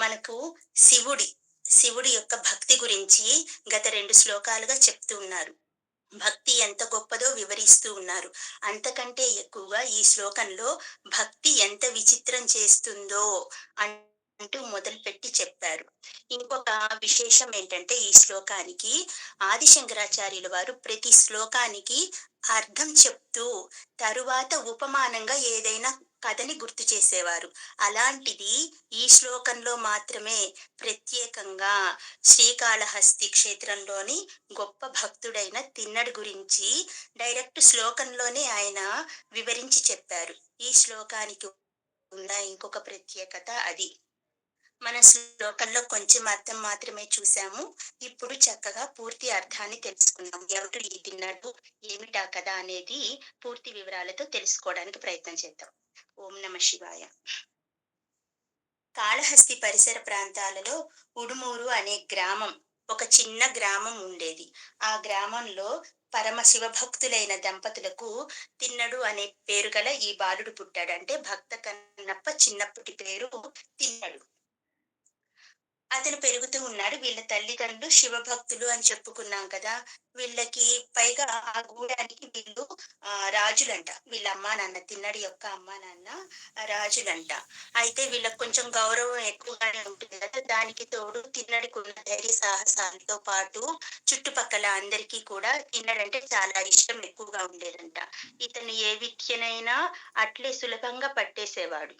మనకు శివుడి శివుడి యొక్క భక్తి గురించి గత రెండు శ్లోకాలుగా చెప్తూ ఉన్నారు. భక్తి ఎంత గొప్పదో వివరిస్తూ ఉన్నారు. అంతకంటే ఎక్కువగా ఈ శ్లోకంలో భక్తి ఎంత విచిత్రం చేస్తుందో అంటూ మొదలుపెట్టి చెప్పారు. ఇంకొక విశేషం ఏంటంటే ఈ శ్లోకానికి ఆదిశంకరాచార్యుల వారు ప్రతి శ్లోకానికి అర్థం చెప్తూ తరువాత ఉపమానంగా ఏదైనా కథని గుర్తు చేసేవారు. అలాంటిది ఈ శ్లోకంలో మాత్రమే ప్రత్యేకంగా శ్రీకాళహస్తి క్షేత్రంలోని గొప్ప భక్తుడైన తిన్నడు గురించి డైరెక్ట్ శ్లోకంలోనే ఆయన వివరించి చెప్పారు. ఈ శ్లోకానికి ఉన్న ఇంకొక ప్రత్యేకత అది. మన శ్లోకంలో కొంచెం అర్థం మాత్రమే చూసాము ఇప్పుడు చక్కగా పూర్తి అర్థాన్ని తెలుసుకున్నాం ఎవరు ఈ తిన్నాడు ఏమిటా కదా అనేది పూర్తి వివరాలతో తెలుసుకోవడానికి ప్రయత్నం చేద్దాం. ఓం నమ శివాయ. కాళహస్తి పరిసర ప్రాంతాలలో ఉడుమూరు అనే గ్రామం ఒక చిన్న గ్రామం ఉండేది. ఆ గ్రామంలో పరమ శివభక్తులైన దంపతులకు తిన్నడు అనే పేరు గల ఈ బాలుడు పుట్టాడు. అంటే భక్త కన్నప్ప చిన్నప్పటి పేరు తిన్నడు. అతను పెరుగుతూ ఉన్నాడు. వీళ్ళ తల్లిదండ్రులు శివభక్తులు అని చెప్పుకున్నాం కదా. వీళ్ళకి పైగా ఆ గూడానికి వీళ్ళు ఆ రాజులంట. వీళ్ళ అమ్మా నాన్న తిన్నడి యొక్క అమ్మా నాన్న రాజులంట. అయితే వీళ్ళకి కొంచెం గౌరవం ఎక్కువగానే ఉంటుంది కదా. దానికి తోడు తిన్నడికి ఉన్న ధైర్య సాహసాలతో పాటు చుట్టుపక్కల అందరికీ కూడా తిన్నడంటే చాలా ఇష్టం ఎక్కువగా ఉండేదంట. ఇతను ఏ విద్యనైనా అట్లే సులభంగా పట్టేసేవాడు.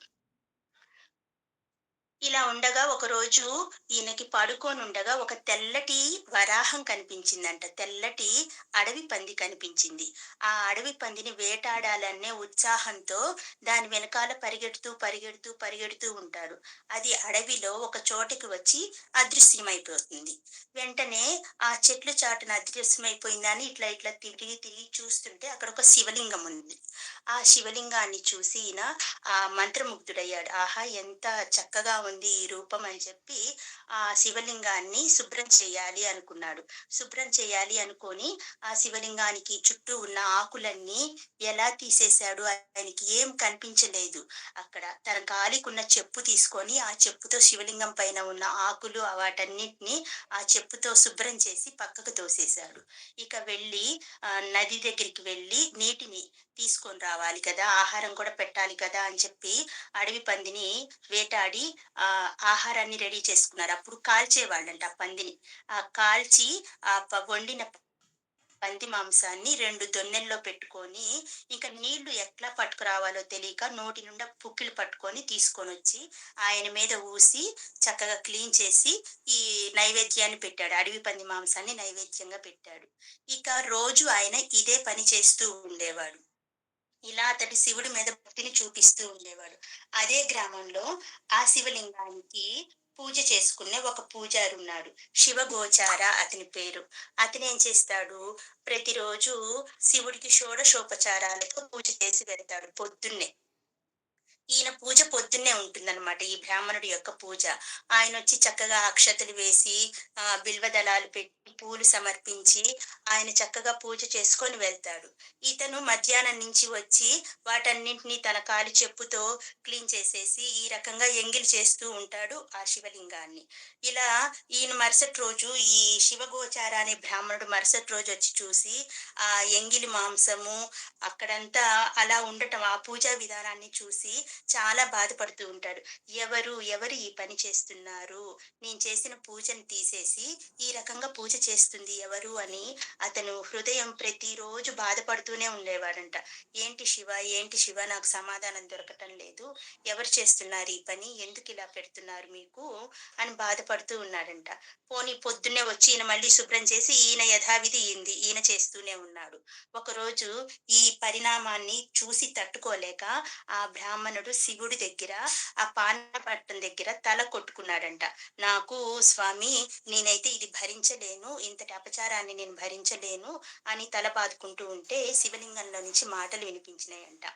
ఇలా ఉండగా ఒకరోజు ఈయనకి పడుకొని ఉండగా ఒక తెల్లటి వరాహం కనిపించిందంట. తెల్లటి అడవి పంది కనిపించింది. ఆ అడవి పందిని వేటాడాలనే ఉత్సాహంతో దాని వెనకాల పరిగెడుతూ పరిగెడుతూ పరిగెడుతూ ఉంటాడు. అది అడవిలో ఒక చోటకి వచ్చి అదృశ్యమైపోతుంది. వెంటనే ఆ చెట్లు చాటున అదృశ్యమైపోయిందని ఇట్లా ఇట్లా తిరిగి తిరిగి చూస్తుంటే అక్కడ ఒక శివలింగం ఉంది. ఆ శివలింగాన్ని చూసి ఈయన ఆ మంత్రముగ్ధుడయ్యాడు. ఆహా ఎంత చక్కగా ఉంది ఈ రూపం అని చెప్పి ఆ శివలింగాన్ని శుభ్రం చేయాలి అనుకున్నాడు. శుభ్రం చేయాలి అనుకొని ఆ శివలింగానికి చుట్టూ ఉన్న ఆకులన్నీ ఎలా తీసేశాడు ఆయనకి ఏం కనిపించలేదు. అక్కడ తన గాలికున్న చెప్పు తీసుకొని ఆ చెప్పుతో శివలింగం పైన ఉన్న ఆకులు వాటన్నిటిని ఆ చెప్పుతో శుభ్రం చేసి పక్కకు తోసేశాడు. ఇక వెళ్ళి నది దగ్గరికి వెళ్ళి నీటిని తీసుకొని రావాలి కదా ఆహారం కూడా పెట్టాలి కదా అని చెప్పి అడవి పందిని వేటాడి ఆ ఆహారాన్ని రెడీ చేసుకున్నారు. అప్పుడు కాల్చేవాళ్ళంట ఆ పందిని. ఆ కాల్చి ఆ వండిన పంది మాంసాన్ని రెండు దొన్నెల్లో పెట్టుకొని ఇంకా నీళ్ళు ఎట్లా పట్టుకురావాలో తెలియక నోటి నుండా పుక్కిలు పట్టుకొని తీసుకొని వచ్చి ఆయన మీద ఊసి చక్కగా క్లీన్ చేసి ఈ నైవేద్యాన్ని పెట్టాడు. అడవి పంది మాంసాన్ని నైవేద్యంగా పెట్టాడు. ఇక రోజు ఆయన ఇదే పని చేస్తూ ఉండేవాడు. ఇలా అతడి శివుడి మీద భక్తిని చూపిస్తూ ఉండేవాడు. అదే గ్రామంలో ఆ శివలింగానికి పూజ చేసుకునే ఒక పూజారి ఉన్నాడు. శివగోచార అతని పేరు. అతను ఏం చేస్తాడు? ప్రతిరోజు శివుడికి షోడశోపచారాలతో పూజ చేసి వెళ్తాడు పొద్దున్నే. ఈయన పూజ పొద్దున్నే ఉంటుందన్నమాట. ఈ బ్రాహ్మణుడి యొక్క పూజ. ఆయన వచ్చి చక్కగా అక్షతలు వేసి ఆ బిల్వదళాలు పెట్టి పూలు సమర్పించి ఆయన చక్కగా పూజ చేసుకొని వెళ్తాడు. ఇతను మధ్యాహ్నం నుంచి వచ్చి వాటన్నింటినీ తన కాలు చెప్పుతో క్లీన్ చేసేసి ఈ రకంగా ఎంగిలి చేస్తూ ఉంటాడు ఆ శివలింగాన్ని. ఇలా ఈయన మరుసటి రోజు ఈ శివగోచార అనే బ్రాహ్మణుడు మరుసటి రోజు వచ్చి చూసి ఆ ఎంగిలి మాంసము అక్కడంతా అలా ఉండటం ఆ పూజా విధానాన్ని చూసి చాలా బాధపడుతూ ఉంటాడు. ఎవరు ఎవరు ఈ పని చేస్తున్నారు? నేను చేసిన పూజను తీసేసి ఈ రకంగా పూజ చేస్తుంది ఎవరు అని అతను హృదయం ప్రతిరోజు బాధపడుతూనే ఉండేవాడంట. ఏంటి శివ ఏంటి శివ నాకు సమాధానం దొరకటం లేదు. ఎవరు చేస్తున్నారు ఈ పని? ఎందుకు ఇలా పెడుతున్నారు మీకు? అని బాధపడుతూ ఉన్నాడంట. పోనీ పొద్దున్నే వచ్చి ఈయన మళ్ళీ శుభ్రం చేసి ఈయన యథావిధి ఈంది ఈయన చేస్తూనే ఉన్నాడు. ఒకరోజు ఈ పరిణామాన్ని చూసి తట్టుకోలేక ఆ బ్రాహ్మణుడు శివుడి దగ్గర ఆ పానపట్టం దగ్గర తల కొట్టుకున్నాడంట. నాకు స్వామి నేనైతే ఇది భరించలేను ఇంతటి అపచారాన్ని నేను భరించలేను అని తల బాదుకుంటూ ఉంటే శివలింగంలో నుంచి మాటలు వినిపించినాయంట.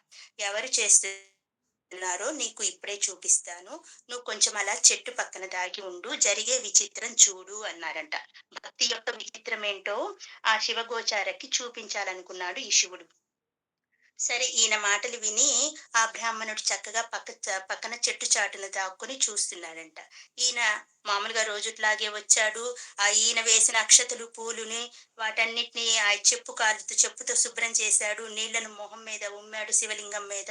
ఎవరు చేస్తున్నారో నీకు ఇప్పుడే చూపిస్తాను. నువ్వు కొంచెం అలా చెట్టు పక్కన దాగి ఉండు జరిగే విచిత్రం చూడు అన్నారంట. భక్తి యొక్క విచిత్రం ఏంటో ఆ శివగోచారకి చూపించాలనుకున్నాడు ఈ శివుడు. సరే ఈయన మాటలు విని ఆ బ్రాహ్మణుడు చక్కగా పక్క చ పక్కన చెట్టు చాటును దాక్కుని చూస్తున్నాడంట. ఈయన మామూలుగా రోజుట్లాగే వచ్చాడు. ఆ ఈయన వేసిన అక్షతలు, పూలుని వాటన్నిటిని ఆ చెప్పు కాలుతో చెప్పుతో శుభ్రం చేశాడు. నీళ్ళను మొహం మీద ఉమ్మాడు శివలింగం మీద.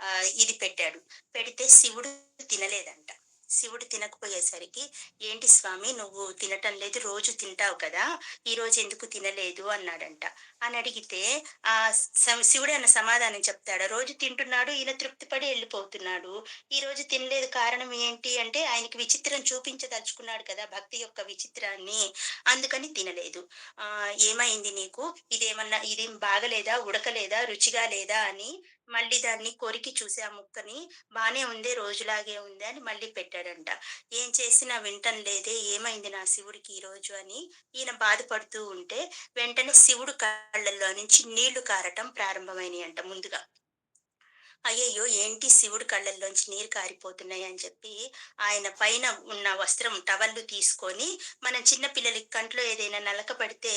ఆ ఇది పెట్టాడు. పెడితే శివుడు తినలేదంట. శివుడు తినకపోయేసరికి, "ఏంటి స్వామి నువ్వు తినటం లేదు, రోజు తింటావు కదా! ఈరోజు ఎందుకు తినలేదు?" అన్నాడంట. అని అడిగితే ఆ సం అన్న సమాధానం చెప్తాడా? రోజు తింటున్నాడు, ఈయన తృప్తి పడి ఈ ఈరోజు తినలేదు కారణం ఏంటి అంటే, ఆయనకి విచిత్రం చూపించదలుచుకున్నాడు కదా! భక్తి యొక్క విచిత్రాన్ని. అందుకని తినలేదు. ఆ "ఏమైంది నీకు? ఇదేమన్నా ఇదేం బాగలేదా? ఉడకలేదా? రుచిగా లేదా?" అని మళ్ళీ దాన్ని కొరికి చూసి ఆ ముక్కని, "బానే ఉందే రోజులాగే ఉంది" అని మళ్ళీ పెట్టాడంట. ఏం చేసినా వింటం లేదే, ఏమైంది నా శివుడికి ఈరోజు అని ఈయన బాధపడుతూ ఉంటే, వెంటనే శివుడు కళ్ళల్లో నుంచి నీళ్ళు కారటం ప్రారంభమైనియంట ముందుగా. అయ్యయ్యో! ఏంటి శివుడి కళ్ళల్లోంచి నీరు కారిపోతున్నాయి అని చెప్పి, ఆయన పైన ఉన్న వస్త్రం టవల్లు తీసుకొని, మనం చిన్న పిల్లలకి కంట్లో ఏదైనా నలక పడితే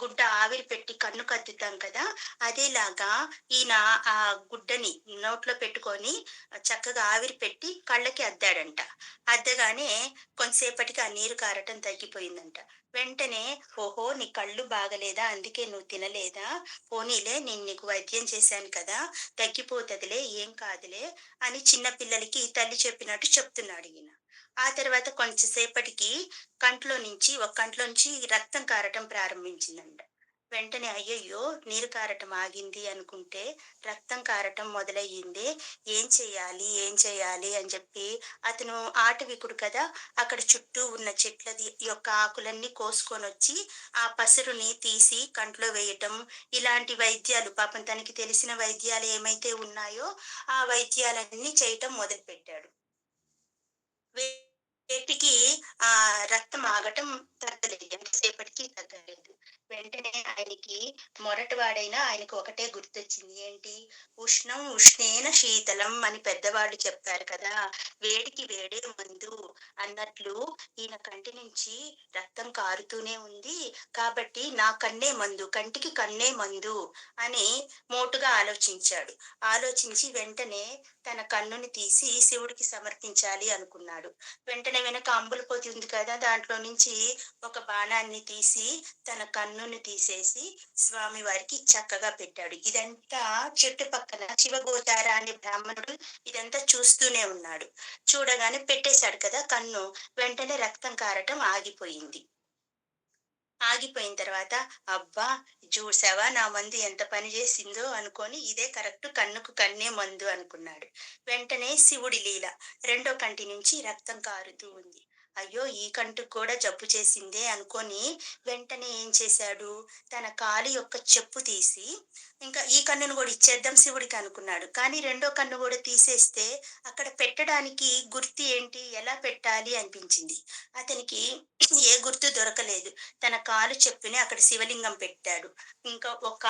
గుడ్డ ఆవిరి పెట్టి కన్ను కద్దుతాం కదా! అదేలాగా ఈయన ఆ గుడ్డని నోట్లో పెట్టుకొని చక్కగా ఆవిరి పెట్టి కళ్ళకి అద్దాడంట. అద్దగానే కొంతసేపటికి ఆ నీరు కారటం తగ్గిపోయిందంట. వెంటనే, "ఓహో! నీ కళ్ళు బాగలేదా? అందుకే నువ్వు తినలేదా? పోనీలే నేను నీకు వైద్యం చేశాను కదా! తగ్గిపోతదిలే, ఏం కాదులే" అని చిన్న పిల్లలకి తల్లి చెప్పినట్టు చెప్తున్నాడు ఈయన. ఆ తర్వాత కొంచెం సేపటికి కంట్లో నుంచి ఒక కంట్లో నుంచి రక్తం కారటం ప్రారంభించిందంట. వెంటనే అయ్యయ్యో! నీరు కారటం ఆగింది అనుకుంటే, రక్తం కారటం మొదలయ్యింది ఏం చేయాలి? ఏం చేయాలి? అని చెప్పి అతను ఆటవికుడు కదా! అక్కడ చుట్టూ ఉన్న చెట్లది యొక్క ఆకులన్నీ కోసుకొని వచ్చి ఆ పసరుని తీసి కంట్లో వేయటం, ఇలాంటి వైద్యాలు పాపం తనకి తెలిసిన వైద్యాలు ఏమైతే ఉన్నాయో, ఆ వైద్యాలన్నీ చేయటం మొదలుపెట్టాడు. వేటికి ఆ రక్తం ఆగటం తగ్గలేదు. ఎంతసేపటికి తగ్గలేదు. వెంటనే ఆయనకి మొరటివాడైనా ఆయనకు ఒకటే గుర్తొచ్చింది. ఏంటి? ఉష్ణం ఉష్ణేన శీతలం అని పెద్దవాళ్ళు చెప్పారు కదా! వేడికి వేడే ముందు అన్నట్లు ఈయన కంటి నుంచి రక్తం కారుతూనే ఉంది. కాబట్టి నా కన్నే మందు, కంటికి కన్నే మందు అని మోటుగా ఆలోచించాడు. ఆలోచించి వెంటనే తన కన్నుని తీసి శివుడికి సమర్పించాలి అనుకున్నాడు. వెంటనే వెనక అంబుల ఉంది కదా! దాంట్లో నుంచి ఒక బాణాన్ని తీసి తన కన్నుని తీసేసి స్వామి వారికి చక్కగా పెట్టాడు. ఇదంతా చుట్టుపక్కల శివగోచార అనే బ్రాహ్మణుడు ఇదంతా చూస్తూనే ఉన్నాడు. చూడగానే పెట్టేశాడు కదా కన్ను. వెంటనే రక్తం కారటం ఆగిపోయింది. ఆగిపోయిన తర్వాత, అబ్బా! చూసావా నా మందు ఎంత పని చేసిందో అనుకొని ఇదే కరెక్ట్ కన్నుకు కన్నే మందు అనుకున్నాడు. వెంటనే శివుడి లీల. రెండో కంటి నుంచి రక్తం కారుతూ ఉంది. అయ్యో! ఈ కంటికి కూడా జబ్బు చేసిందే అనుకొని వెంటనే ఏం చేశాడు, తన కాలు యొక్క చెప్పు తీసి, ఇంకా ఈ కన్నును కూడా ఇచ్చేద్దాం శివుడికి అనుకున్నాడు. కానీ రెండో కన్ను కూడా తీసేస్తే, అక్కడ పెట్టడానికి గుర్తు ఏంటి? ఎలా పెట్టాలి అనిపించింది. అతనికి ఏ గుర్తు దొరకలేదు. తన కాలు చెప్పుని అక్కడ శివలింగం పెట్టాడు. ఇంకా ఒక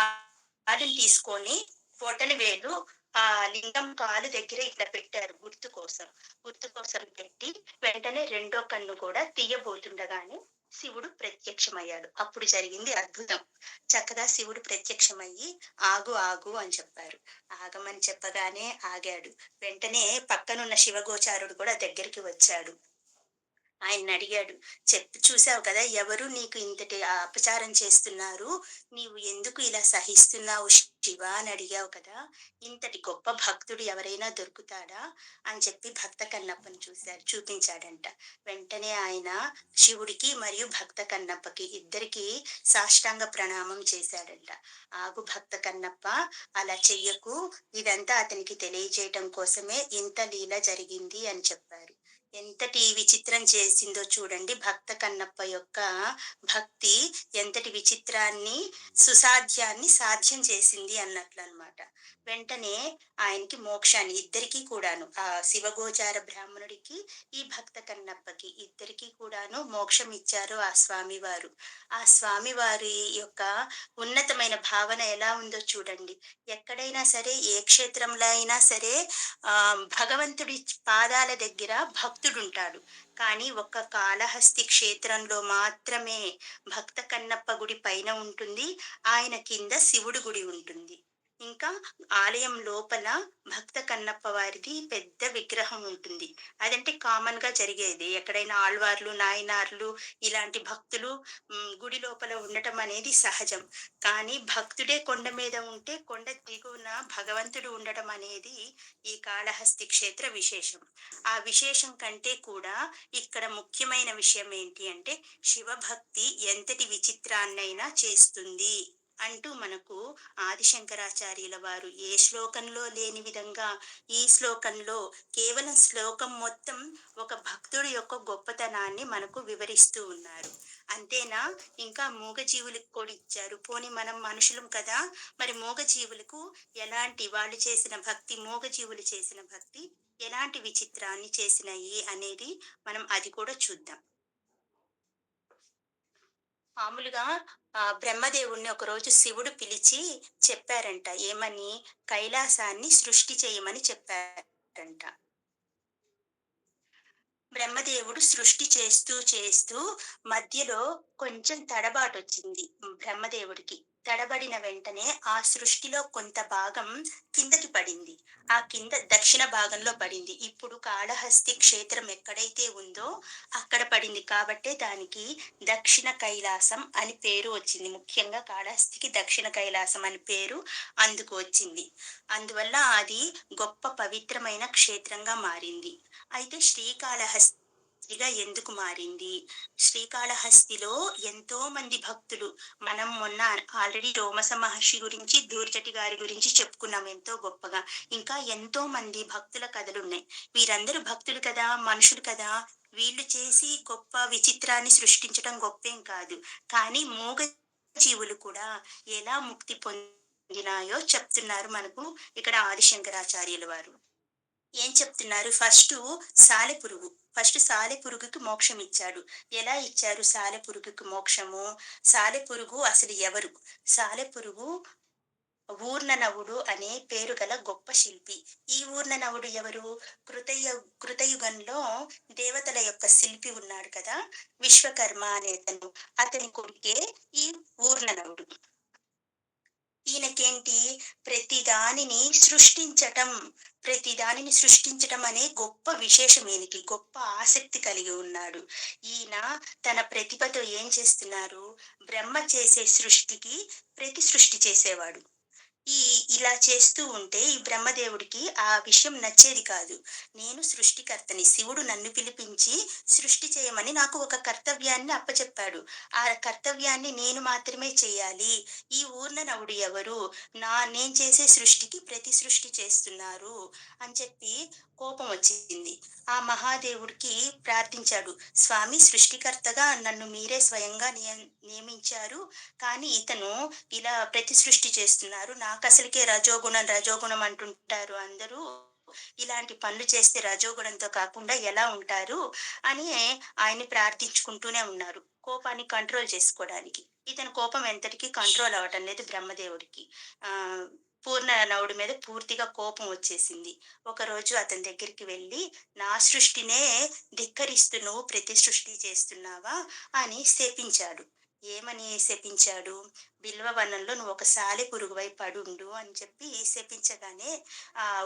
కాలుని తీసుకొని పొటలు వేలు ఆ లింగం కాలు దగ్గర ఇట్లా పెట్టారు గుర్తు కోసం. గుర్తు కోసం పెట్టి వెంటనే రెండో కన్ను కూడా తీయబోతుండగానే శివుడు ప్రత్యక్షమయ్యాడు. అప్పుడు జరిగింది అద్భుతం. చక్కగా శివుడు ప్రత్యక్షమయ్యి, "ఆగు, ఆగు" అని చెప్పారు. ఆగమని చెప్పగానే ఆగాడు. వెంటనే పక్కనున్న శివగోచారుడు కూడా దగ్గరికి వచ్చాడు. ఆయన అడిగాడు చెప్పు చూసావు కదా! ఎవరు నీకు ఇంతటి అపచారం చేస్తున్నారు? నీవు ఎందుకు ఇలా సహిస్తున్నావు శివ అని అడిగావు కదా! ఇంతటి గొప్ప భక్తుడు ఎవరైనా దొరుకుతాడా? అని చెప్పి భక్త కన్నప్పని చూశారు చూపించాడంట. వెంటనే ఆయన శివుడికి మరియు భక్త కన్నప్పకి ఇద్దరికీ సాష్టాంగ ప్రణామం చేశాడంట. ఆగు భక్త కన్నప్ప అలా చెయ్యకు. ఇదంతా అతనికి తెలియజేయటం కోసమే ఇంత లీల జరిగింది అని చెప్పారు. ఎంతటి విచిత్రం చేసిందో చూడండి భక్త కన్నప్ప యొక్క భక్తి ఎంతటి విచిత్రాన్ని, సుసాధ్యాన్ని సాధ్యం చేసింది అన్నట్లనమాట. వెంటనే ఆయనకి మోక్షాన్ని ఇద్దరికీ కూడాను ఆ శివగోచార బ్రాహ్మణుడికి, ఈ భక్త కన్నప్పకి ఇద్దరికీ కూడాను మోక్షం ఇచ్చారు ఆ స్వామివారు. ఆ స్వామివారి యొక్క ఉన్నతమైన భావన ఎలా ఉందో చూడండి. ఎక్కడైనా సరే, ఏ క్షేత్రంలో అయినా సరే ఆ భగవంతుడి పాదాల దగ్గర భక్తుడుంటాడు. కానీ ఒక్క కాళహస్తి క్షేత్రంలో మాత్రమే భక్త కన్నప్ప గుడి పైన ఉంటుంది. ఆయన కింద శివుడి గుడి ఉంటుంది. ఇంకా ఆలయం లోపల భక్త కన్నప్ప వారిది పెద్ద విగ్రహం ఉంటుంది. అదంటే కామన్‌గా జరిగేది. ఎక్కడైనా ఆళ్వార్లు, నాయనార్లు ఇలాంటి భక్తులు గుడి లోపల ఉండటం అనేది సహజం. కానీ భక్తుడే కొండ మీద ఉంటే, కొండ దిగువన భగవంతుడు ఉండటం అనేది ఈ కాళహస్తి క్షేత్ర విశేషం. ఆ విశేషం కంటే కూడా ఇక్కడ ముఖ్యమైన విషయం ఏంటి అంటే, శివభక్తి ఎంతటి విచిత్రాన్నైనా చేస్తుంది. అంటూ మనకు ఆదిశంకరాచార్యుల వారు ఏ శ్లోకంలో లేని విధంగా ఈ శ్లోకంలో కేవలం శ్లోకం మొత్తం ఒక భక్తుడి యొక్క గొప్పతనాన్ని మనకు వివరిస్తూ ఉన్నారు. అంతేనా ఇంకా మూగజీవులకు కూడా ఇచ్చారు. పోనీ మనం మనుషులం కదా! మరి మూగజీవులకు ఎలాంటి వాళ్ళు చేసిన భక్తి మూగజీవులు చేసిన భక్తి ఎలాంటి విచిత్రాన్ని చేసినాయి అనేది మనం అది కూడా చూద్దాం. మామూలుగా బ్రహ్మదేవుణ్ణి బ్రహ్మదేవుడిని ఒకరోజు శివుడు పిలిచి చెప్పారంట. ఏమని? కైలాసాన్ని సృష్టి చేయమని చెప్పారంట. బ్రహ్మదేవుడు సృష్టి చేస్తూ చేస్తూ మధ్యలో కొంచెం తడబాటు వచ్చింది బ్రహ్మదేవుడికి. తడబడిన వెంటనే ఆ సృష్టిలో కొంత భాగం కిందకి పడింది. ఆ కింద దక్షిణ భాగంలో పడింది. ఇప్పుడు కాళహస్తి క్షేత్రం ఎక్కడైతే ఉందో అక్కడ పడింది కాబట్టే దానికి దక్షిణ కైలాసం అని పేరు వచ్చింది. ముఖ్యంగా కాళహస్తికి దక్షిణ కైలాసం అని పేరు అందుకు వచ్చింది. అందువల్ల అది గొప్ప పవిత్రమైన క్షేత్రంగా మారింది. అయితే శ్రీకాళహస్తి శ్రీకాళహస్తిగా ఎందుకు మారింది? శ్రీకాళహస్తిలో ఎంతో మంది భక్తులు మనం మొన్న ఆల్రెడీ రోమస మహర్షి గురించి, దూర్జటి గారి గురించి చెప్పుకున్నాం ఎంతో గొప్పగా. ఇంకా ఎంతో మంది భక్తుల కథలున్నాయి. వీరందరూ భక్తులు కదా! మనుషులు కదా! వీళ్ళు చేసి గొప్ప విచిత్రాన్ని సృష్టించడం గొప్పేం కాదు. కానీ మూగ జీవులు కూడా ఎలా ముక్తి పొందినాయో చెప్తున్నారు మనకు ఇక్కడ ఆదిశంకరాచార్యుల వారు. ఏం చెప్తున్నారు? ఫస్ట్ సాలెపురుగు. ఫస్ట్ సాలెపురుగుకి మోక్షం ఇచ్చాడు. ఎలా ఇచ్చారు సాలెపురుగుకి మోక్షము? సాలెపురుగు అసలు ఎవరు? సాలెపురుగు ఊర్ణనవుడు అనే పేరు గల గొప్ప శిల్పి. ఈ ఊర్ణనవుడు ఎవరు? కృతయ కృతయుగంలో దేవతల యొక్క శిల్పి ఉన్నాడు కదా! విశ్వకర్మ అనే అతను అతని కొడుకే ఈ ఊర్ణనవుడు. ఈయనకేంటి? ప్రతి దానిని సృష్టించటం, ప్రతి దానిని సృష్టించటం అనే గొప్ప విశేషం ఈయనకి. గొప్ప ఆసక్తి కలిగి ఉన్నాడు. ఈయన తన ప్రతిభతో ఏం చేస్తున్నారు? బ్రహ్మ చేసే సృష్టికి ప్రతి సృష్టి చేసేవాడు. ఈ ఇలా చేస్తూ ఉంటే ఈ బ్రహ్మదేవుడికి ఆ విషయం నచ్చేది కాదు. నేను సృష్టికర్తని. శివుడు నన్ను పిలిపించి సృష్టి చేయమని నాకు ఒక కర్తవ్యాన్ని అప్పచెప్పాడు. ఆ కర్తవ్యాన్ని నేను మాత్రమే చేయాలి. ఈ ఊర్ణనవుడు ఎవరు? నా నేను చేసే సృష్టికి ప్రతి సృష్టి చేస్తున్నారు అని చెప్పి కోపం వచ్చింది. ఆ మహాదేవుడికి ప్రార్థించాడు. స్వామి సృష్టికర్తగా నన్ను మీరే స్వయంగా నియ నియమించారు. కానీ ఇతను ఇలా ప్రతి సృష్టి చేస్తున్నారు. నాకసలకే రజోగుణం, రజోగుణం అంటుంటారు అందరూ. ఇలాంటి పనులు చేస్తే రజోగుణంతో కాకుండా ఎలా ఉంటారు? అని ఆయన్ని ప్రార్థించుకుంటూనే ఉన్నారు. కోపాన్ని కంట్రోల్ చేసుకోవడానికి ఇతని కోపం ఎంతటికి కంట్రోల్ అవ్వటం లేదు బ్రహ్మదేవుడికి. పూర్ణ నవుడి మీద పూర్తిగా కోపం వచ్చేసింది. ఒకరోజు అతని దగ్గరికి వెళ్ళి "నా సృష్టినే ధిక్కరిస్తూ నువ్వు ప్రతి సృష్టి చేస్తున్నావా?" అని శపించాడు. ఏమని శపించాడు? "బిల్వవనంలో నువ్వు ఒక పురుగువై పడుండు" అని చెప్పి శపించగానే ఆ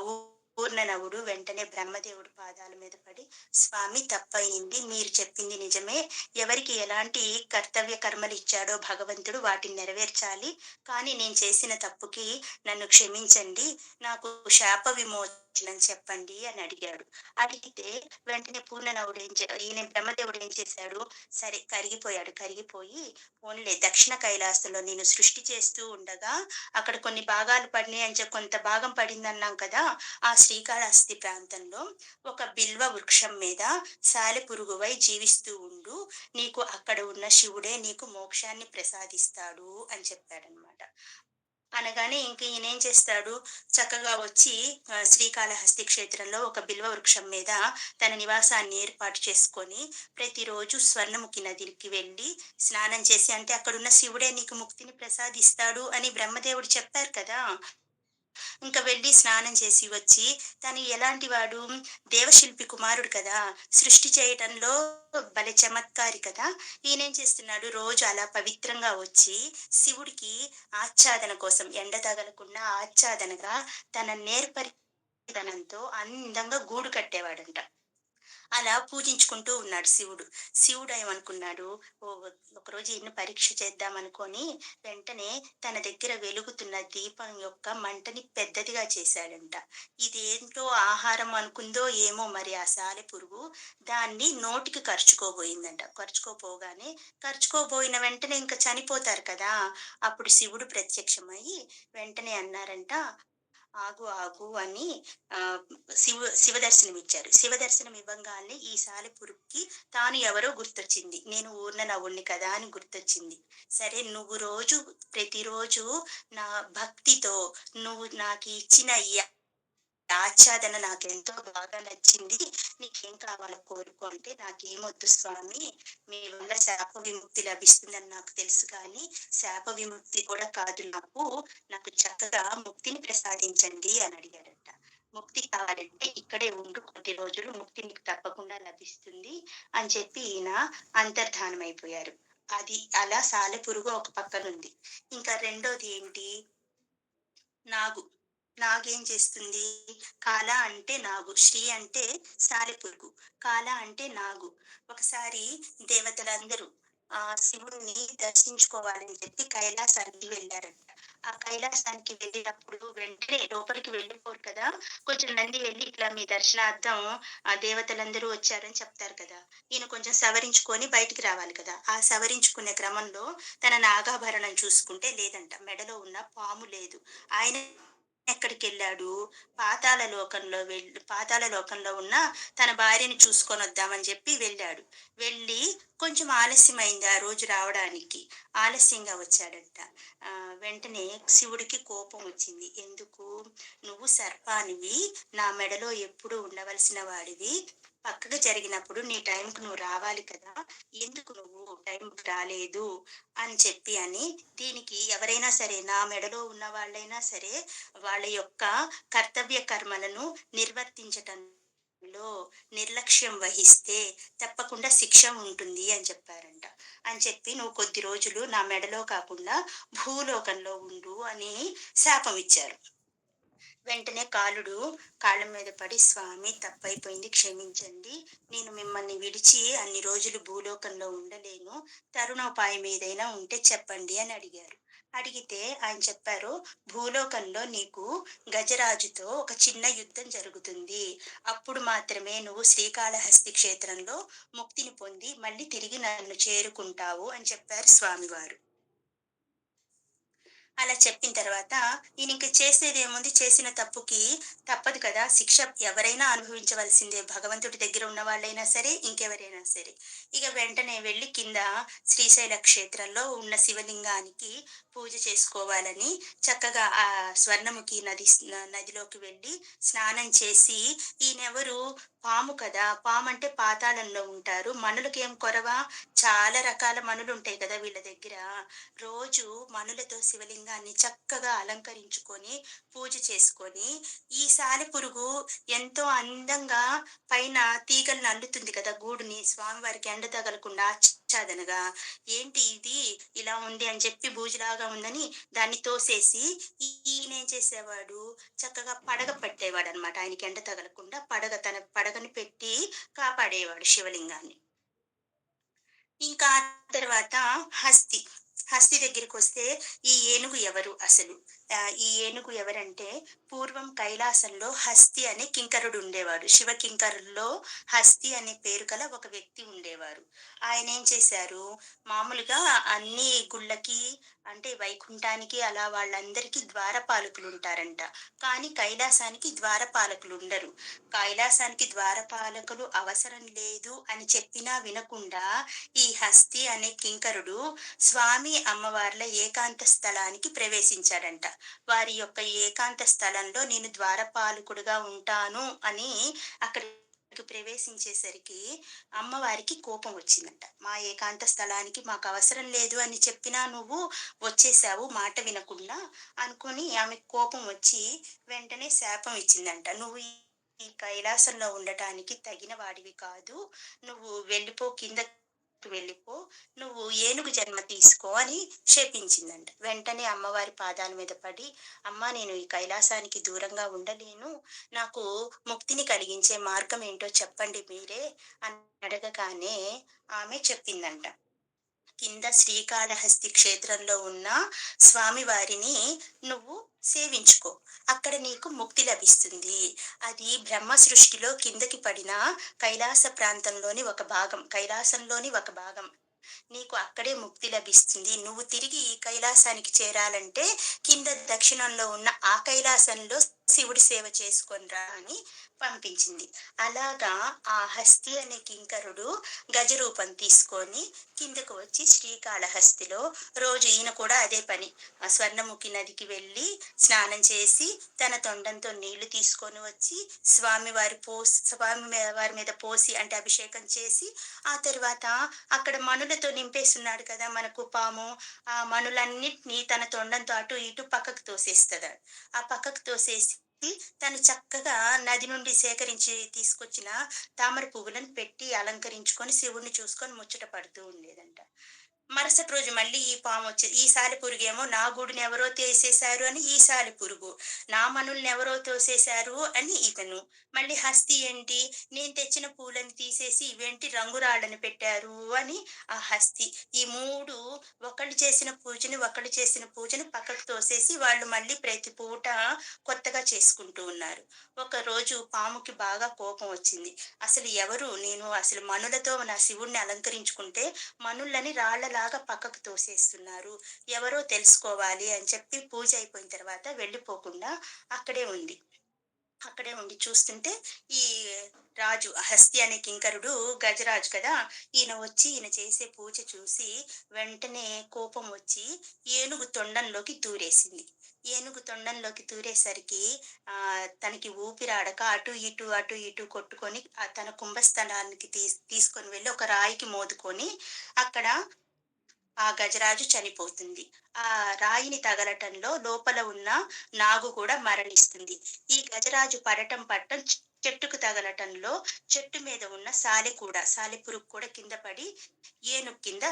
పూర్ణనవుడు వెంటనే బ్రహ్మదేవుడు పాదాల మీద పడి, "స్వామి తప్పయింది. మీరు చెప్పింది నిజమే. ఎవరికి ఎలాంటి కర్తవ్య కర్మలిచ్చాడో భగవంతుడు వాటిని నెరవేర్చాలి. కానీ నేను చేసిన తప్పుకి నన్ను క్షమించండి. నాకు శాప విమోచనం చెప్పండి" అని అడిగాడు. అడిగితే వెంటనే పూర్ణనవుడు ఏం ఈయన బ్రహ్మదేవుడు ఏం చేశాడు? సరే కరిగిపోయాడు. కరిగిపోయి, ఓన్లే దక్షిణ కైలాసంలో నేను సృష్టి చేస్తూ ఉండగా అక్కడ కొన్ని భాగాలు పడినాయి అని చెప్పి కొంత భాగం పడిందన్నాం కదా! ఆ శ్రీకాళహస్తి ప్రాంతంలో ఒక బిల్వ వృక్షం మీద సాలెపురుగువై జీవిస్తూ ఉండు. నీకు అక్కడ ఉన్న శివుడే నీకు మోక్షాన్ని ప్రసాదిస్తాడు" అని చెప్పాడనమాట. అనగానే ఇంక ఈయనేం చేస్తాడు? చక్కగా వచ్చి శ్రీకాళహస్తి క్షేత్రంలో ఒక బిల్వ వృక్షం మీద తన నివాసాన్ని ఏర్పాటు చేసుకొని, ప్రతిరోజు స్వర్ణముఖి నదికి వెళ్ళి స్నానం చేసి అంటే అక్కడున్న శివుడే నీకు ముక్తిని ప్రసాదిస్తాడు అని బ్రహ్మదేవుడు చెప్పారు కదా! ఇంకా వెళ్ళి స్నానం చేసి వచ్చి తను ఎలాంటి వాడు? దేవశిల్పి కుమారుడు కదా. సృష్టి చేయటంలో భలే చమత్కారి కదా. ఈయనేం చేస్తున్నాడు? రోజు అలా పవిత్రంగా వచ్చి శివుడికి ఆచ్ఛాదన కోసం ఎండ తగలకుండా ఆచ్ఛాదనగా తన నేర్పరితనంతో అందంగా గూడు కట్టేవాడంట. అలా పూజించుకుంటూ ఉన్నాడు శివుడు. శివుడు ఏమనుకున్నాడు? ఓ ఒకరోజు ఈయన పరీక్ష చేద్దాం అనుకొని వెంటనే తన దగ్గర వెలుగుతున్న దీపం యొక్క మంటని పెద్దదిగా చేశాడంట. ఇదేంటో ఆహారం అనుకుందో ఏమో మరి ఆ సాలె పురుగు. దాన్ని నోటికి ఖర్చుకోబోయిందంట ఖర్చుకోపోగానే ఖర్చుకోబోయిన వెంటనే ఇంకా చనిపోతారు కదా? అప్పుడు శివుడు ప్రత్యక్షమై వెంటనే అన్నారంట ఆగు ఆగు అని ఆ శివ శివ దర్శనం ఇచ్చారు శివ దర్శనం ఇవ్వంగానే ఈ సాలెపురుగుకి తాను ఎవరో గుర్తొచ్చింది. నేను ఊర్న నవ్వుణ్ణి కదా అని గుర్తొచ్చింది. సరే నువ్వు రోజు ప్రతిరోజు నా భక్తితో నువ్వు నాకు ఇచ్చిన ఆచ్ఛాదన నాకు ఎంతో బాగా నచ్చింది. నీకేం కావాలో కోరుకో అంటే నాకేమొద్దు స్వామి. మీ వల్ల శాప విముక్తి లభిస్తుందని నాకు తెలుసు కానీ శాప విముక్తి కూడా కాదు నాకు. నాకు చక్కగా ముక్తిని ప్రసాదించండి అని అడిగాడట. ముక్తి కావాలంటే ఇక్కడే ఉండు కొద్ది రోజులు ముక్తి నీకు తప్పకుండా లభిస్తుంది అని చెప్పి ఈయన అంతర్ధానం అయిపోయారు అది అలా సాలెపురుగు ఒక పక్కనుంది. ఇంకా రెండోది ఏంటి? నాగు. నాగేం చేస్తుంది? కాల అంటే నాగు శ్రీ అంటే సాలెపురుగు కాల అంటే నాగు. ఒకసారి దేవతలందరూ ఆ శివుణ్ణి దర్శించుకోవాలని చెప్పి కైలాసానికి వెళ్ళారంట. ఆ కైలాసానికి వెళ్ళినప్పుడు వెంటనే లోపలికి వెళ్ళిపోరు కదా? కొంచెం నంది వెళ్ళి ఇట్లా మీ దర్శనార్థం ఆ దేవతలందరూ వచ్చారని చెప్తారు కదా? ఈయన కొంచెం సవరించుకొని బయటికి రావాలి కదా? ఆ సవరించుకునే క్రమంలో తన నాగాభరణం చూసుకుంటే లేదంట. మెడలో ఉన్న పాము లేదు. ఆయన ఎక్కడికి వెళ్ళాడు పాతాల లోకంలో వెళ్ళి పాతాల లోకంలో ఉన్న తన భార్యని చూసుకొని వద్దామని చెప్పి వెళ్ళాడు. వెళ్ళి కొంచెం ఆలస్యమైంది ఆ రోజు రావడానికి. ఆలస్యంగా వచ్చాడంట. వెంటనే శివుడికి కోపం వచ్చింది. ఎందుకు? నువ్వు సర్పానివి నా మెడలో ఎప్పుడు ఉండవలసిన వాడివి. పక్కకు జరిగినప్పుడు నీ టైంకు నువ్వు రావాలి కదా ఎందుకు నువ్వు టైంకి రాలేదు అని చెప్పి అని దీనికి ఎవరైనా సరే నా మెడలో ఉన్న వాళ్ళైనా సరే వాళ్ళ యొక్క కర్తవ్య కర్మలను నిర్వర్తించటంలో నిర్లక్ష్యం వహిస్తే తప్పకుండా శిక్ష ఉంటుంది అని చెప్పారంట. అని చెప్పి నువ్వు కొద్ది రోజులు నా మెడలో కాకుండా భూలోకంలో ఉండు అని శాపం ఇచ్చారు. వెంటనే కాలుడు కాళ్ళ మీద పడి స్వామి తప్పైపోయింది క్షమించండి. నేను మిమ్మల్ని విడిచి అన్ని రోజులు భూలోకంలో ఉండలేను. తరుణోపాయం ఏదైనా ఉంటే చెప్పండి అని అడిగారు. అడిగితే ఆయన చెప్పారు భూలోకంలో నీకు గజరాజుతో ఒక చిన్న యుద్ధం జరుగుతుంది. అప్పుడు మాత్రమే నువ్వు శ్రీకాళహస్తి క్షేత్రంలో ముక్తిని పొంది మళ్ళీ తిరిగి నన్ను చేరుకుంటావు అని చెప్పారు స్వామివారు. అలా చెప్పిన తర్వాత ఈయన ఇంక చేసేది ఏముంది? చేసిన తప్పుకి తప్పదు కదా. శిక్ష ఎవరైనా అనుభవించవలసిందే. భగవంతుడి దగ్గర ఉన్న వాళ్ళైనా సరే ఇంకెవరైనా సరే. ఇక వెంటనే వెళ్ళి కింద శ్రీశైల క్షేత్రంలో ఉన్న శివలింగానికి పూజ చేసుకోవాలని చక్కగా ఆ స్వర్ణముఖి నది నదిలోకి వెళ్ళి స్నానం చేసి ఈయనెవరు? పాము కదా పాము అంటే పాతాళంలో ఉంటారు. మనులకి ఏం కొరవ? చాలా రకాల మనులు ఉంటాయి కదా వీళ్ళ దగ్గర. రోజు మనులతో శివలింగాన్ని చక్కగా అలంకరించుకొని పూజ చేసుకొని ఈ సాలి పురుగు ఎంతో అందంగా పైన తీగలను అల్లుతుంది కదా గూడుని. స్వామివారికి ఎండ తగలకుండా చదనగా ఏంటి ఇది? ఇలా ఉంది అని చెప్పి బూజులాగా ఉందని దాన్ని తోసేసి ఈయనేం చేసేవాడు? చక్కగా పడగ పెట్టేవాడు అనమాట ఆయనకి ఎండ తగలకుండా పడగ తన పడగని పెట్టి కాపాడేవాడు శివలింగాన్ని. ఇంకా ఆ తర్వాత హస్తి. హస్తి దగ్గరికి వస్తే ఈ ఏనుగు ఎవరు అసలు? ఈ ఏనుగు ఎవరంటే పూర్వం కైలాసంలో హస్తి అనే కింకరుడు ఉండేవాడు. శివ కింకరుల్లో హస్తి అనే పేరు గల ఒక వ్యక్తి ఉండేవారు. ఆయన ఏం చేశారు? మామూలుగా అన్ని గుళ్ళకి అంటే వైకుంఠానికి అలా వాళ్ళందరికీ ద్వారపాలకులు ఉంటారంట. కానీ కైలాసానికి ద్వారపాలకులు ఉండరు. కైలాసానికి ద్వారపాలకులు అవసరం లేదు అని చెప్పినా వినకుండా ఈ హస్తి అనే కింకరుడు స్వామి అమ్మవార్ల ఏకాంత స్థలానికి ప్రవేశించాడంట. వారి యొక్క ఏకాంత స్థలంలో నేను ద్వారపాలకుడుగా ఉంటాను అని అక్కడ ప్రవేశించేసరికి అమ్మవారికి కోపం వచ్చిందంట. మా ఏకాంత స్థలానికి మాకు అవసరం లేదు అని చెప్పినా నువ్వు వచ్చేసావు మాట వినకుండా అనుకుని ఆమె కోపం వచ్చి వెంటనే శాపం ఇచ్చిందంట. నువ్వు ఈ కైలాసంలో ఉండటానికి తగిన వాడివి కాదు. నువ్వు వెళ్ళిపో కింద వెళ్ళిపో నువ్వు ఏనుగు జన్మ తీసుకో అని శపించిందంట వెంటనే అమ్మవారి పాదాల మీద పడి అమ్మ నేను ఈ కైలాసానికి దూరంగా ఉండలేను. నాకు ముక్తిని కలిగించే మార్గం ఏంటో చెప్పండి మీరే అని అడగగానే ఆమె చెప్పిందంట. కింద శ్రీకాళహస్తి క్షేత్రంలో ఉన్న స్వామివారిని నువ్వు సేవించుకో. అక్కడ నీకు ముక్తి లభిస్తుంది. అది బ్రహ్మ సృష్టిలో కిందకి పడిన కైలాస ప్రాంతంలోని ఒక భాగం కైలాసంలోని ఒక భాగం. నీకు అక్కడే ముక్తి లభిస్తుంది. నువ్వు తిరిగి ఈ కైలాసానికి చేరాలంటే కింద దక్షిణంలో ఉన్న ఆ కైలాసంలో శివుడి సేవ చేసుకొనిరా అని పంపించింది. అలాగా ఆ హస్తి అనే కింకరుడు గజరూపం తీసుకొని కిందకు వచ్చి శ్రీకాళహస్తిలో రోజు ఈయన కూడా అదే పని. ఆ స్వర్ణముఖి నదికి వెళ్ళి స్నానం చేసి తన తొండంతో నీళ్ళు తీసుకొని వచ్చి స్వామి వారి పోసి స్వామి వారి మీద పోసి అంటే అభిషేకం చేసి ఆ తర్వాత అక్కడ మనులతో నింపేస్తున్నాడు కదా మనకు పాము ఆ మనులన్నిటినీ తన తొండంతో అటు ఇటు పక్కకు తోసేస్తుంది. ఆ పక్కకు తోసేసి తను చక్కగా నది నుండి సేకరించి తీసుకొచ్చిన తామర పువ్వులను పెట్టి అలంకరించుకొని శివుణ్ణి చూసుకొని ముచ్చట పడుతూ ఉండేదంట. మరుసటి రోజు మళ్ళీ ఈ పాము వచ్చేది ఈ సాలి పురుగు ఏమో నా గూడుని ఎవరో తీసేశారు అని ఈ సాలి పురుగు. నా మనుల్ని ఎవరో తోసేశారు అని ఇతను. మళ్ళీ హస్తి ఏంటి? నేను తెచ్చిన పూలను తీసేసి ఇవేంటి రంగురాళ్ళని పెట్టారు అని ఆ హస్తి. ఈ మూడు ఒకళ్ళు చేసిన పూజని ఒకళ్ళు చేసిన పూజని పక్కకు తోసేసి వాళ్ళు మళ్ళీ ప్రతి పూట కొత్తగా చేసుకుంటూ ఉన్నారు. ఒక రోజు పాముకి బాగా కోపం వచ్చింది. అసలు ఎవరు? నేను అసలు మనులతో నా శివుణ్ణి అలంకరించుకుంటే మనులని రాళ్ళ లాగా పక్కకు తోసేస్తున్నారు. ఎవరో తెలుసుకోవాలి అని చెప్పి పూజ అయిపోయిన తర్వాత వెళ్ళిపోకుండా అక్కడే ఉంది. అక్కడే ఉండి చూస్తుంటే ఈ రాజు హస్తి అనే కింకరుడు గజరాజు కదా ఈయన వచ్చి ఈయన చేసే పూజ చూసి వెంటనే కోపం వచ్చి ఏనుగు తొండంలోకి దూరేసింది. ఏనుగు తొండంలోకి దూరేసరికి ఆ తనకి ఊపిరాడక అటు ఇటు అటు ఇటు కొట్టుకొని తన కుంభస్థలానికి తీ తీసుకొని వెళ్ళి ఒక రాయికి మోదుకొని అక్కడ ఆ గజరాజు చనిపోతుంది. ఆ రాయిని తగలటంలో లోపల ఉన్న నాగు కూడా మరణిస్తుంది. ఈ గజరాజు పడటం పట్టం చెట్టుకు తగలటంలో చెట్టు మీద ఉన్న సాలె కూడా సాలె పురుగు కూడా కింద పడి ఏను కింద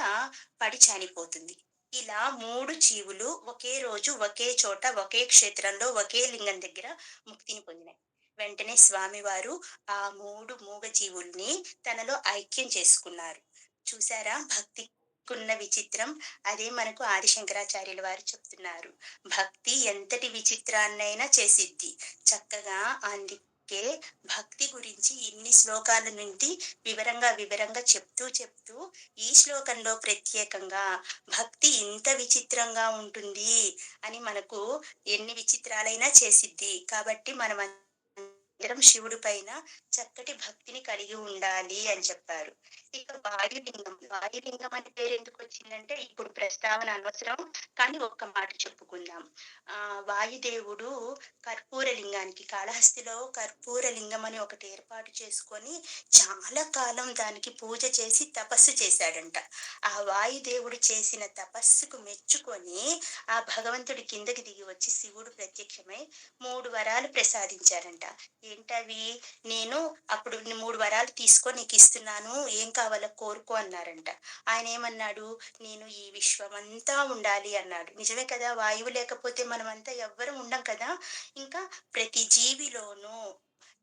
పడి చనిపోతుంది. ఇలా మూడు జీవులు ఒకే రోజు ఒకే చోట ఒకే క్షేత్రంలో ఒకే లింగం దగ్గర ముక్తిని పొందినాయి. వెంటనే స్వామివారు ఆ మూడు మూగ జీవుల్ని తనలో ఐక్యం చేసుకున్నారు. చూసారా? భక్తి ఉన్న విచిత్రం అదే మనకు ఆది శంకరాచార్యుల వారు చెప్తున్నారు. భక్తి ఎంతటి విచిత్రాన్నైనా చేసిద్ది. చక్కగా అందుకే భక్తి గురించి ఇన్ని శ్లోకాల నుండి వివరంగా వివరంగా చెప్తూ చెప్తూ ఈ శ్లోకంలో ప్రత్యేకంగా భక్తి ఇంత విచిత్రంగా ఉంటుంది అని మనకు ఎన్ని విచిత్రాలైనా చేసిద్ది. కాబట్టి మనం అందరం శివుడి పైన చక్కటి భక్తిని కలిగి ఉండాలి అని చెప్పారు. ఇక వాయులింగం వాయులింగం అనే పేరు ఎందుకు వచ్చిందంటే ఇప్పుడు ప్రస్తావన అనవసరం కానీ ఒక్క మాట చెప్పుకుందాం. ఆ వాయుదేవుడు కర్పూర లింగానికి కాళహస్తిలో కర్పూర లింగం అని ఒకటి ఏర్పాటు చేసుకొని చాలా కాలం దానికి పూజ చేసి తపస్సు చేశాడంట. ఆ వాయుదేవుడు చేసిన తపస్సుకు మెచ్చుకొని ఆ భగవంతుడి కిందకి దిగి వచ్చి శివుడు ప్రత్యక్షమై మూడు వరాలు ప్రసాదించారంట. ఏంటవి? నేను అప్పుడు మూడు వరాలు తీసుకొని నీకు ఇస్తున్నాను ఏం కావాలో కోరుకో అన్నారంట. ఆయన ఏమన్నాడు? నేను ఈ విశ్వం అంతా ఉండాలి అన్నాడు. నిజమే కదా? వాయువు లేకపోతే మనమంతా ఎవ్వరం ఉండం కదా? ఇంకా ప్రతి జీవిలోనూ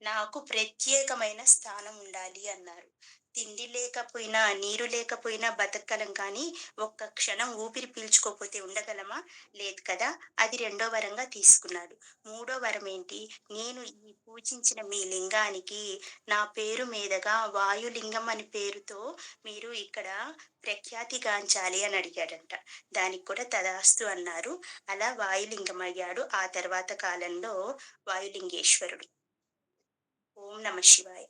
నాకు ప్రత్యేకమైన స్థానం ఉండాలి అన్నారు. తిండి లేకపోయినా నీరు లేకపోయినా బతకగలం కానీ ఒక్క క్షణం ఊపిరి పీల్చుకోపోతే ఉండగలమా? లేదు కదా! అది రెండో వరంగా తీసుకున్నాడు. మూడో వరం ఏంటి? నేను ఈ పూజించిన మీ లింగానికి నా పేరు మీదగా వాయులింగం అని పేరుతో మీరు ఇక్కడ ప్రఖ్యాతిగాంచాలి అని అడిగాడంట. దానికి కూడా తదాస్తు అన్నారు. అలా వాయులింగం అయ్యాడు ఆ తర్వాత కాలంలో వాయులింగేశ్వరుడు. ఓం నమ శివాయ.